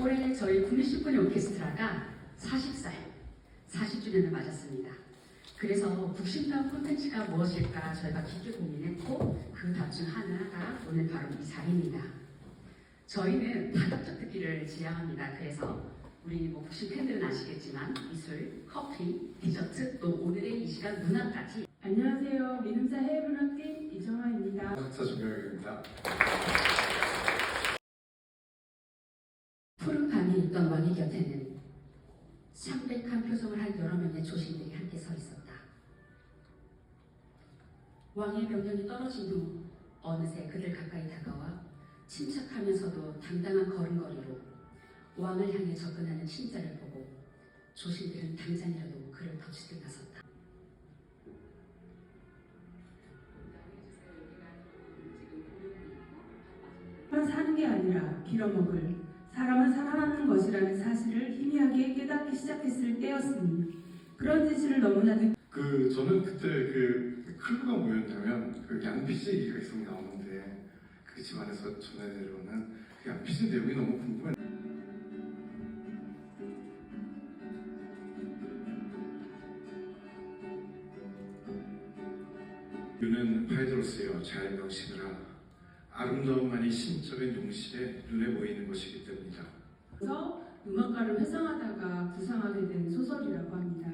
올해 저희 국립식분의 오케스트라가 40살, 40주년을 맞았습니다. 그래서 북신다운 콘텐츠가 무엇일까 저희가 깊게 고민했고 그 답 중 하나가 오늘 바로 이 자리입니다. 저희는 다각적 듣기를 지향합니다. 그래서 우리 뭐 북신 팬들은 아시겠지만 미술, 커피, 디저트 또 오늘의 이 시간 문화까지 안녕하세요. 민음사 해외문학팀 이정화입니다. 학사 정경입니다. 푸른 밤에 있던 왕의 곁에는 창백한 표정을 한 여러 명의 조신들이 함께 서 있었다. 왕의 명령이 떨어진 후 어느새 그들 가까이 다가와 침착하면서도 당당한 걸음걸이로 왕을 향해 접근하는 신자를 보고 조신들은 당장이라도 그를 덮치듯 나섰다. 만 사는 게 아니라 빌어먹을 사람은 살아남는 것이라는 사실을 희미하게 깨닫기 시작했을 때였으니 그런 진실을 너무나도 그 저는 그때 그 클루가 뭐였냐면 그 양피지 얘기가 계속 나오는데 그 집안에서 전해 내려오는 그 양피지 내용이 너무 궁금해. 유는 파이드로스여 잘 명심하라. 아름다움만이 신적인 용실에 눈에 보이는 것이기 때문이다. 음악가를 회상하다가 구상하게 된 소설이라고 합니다.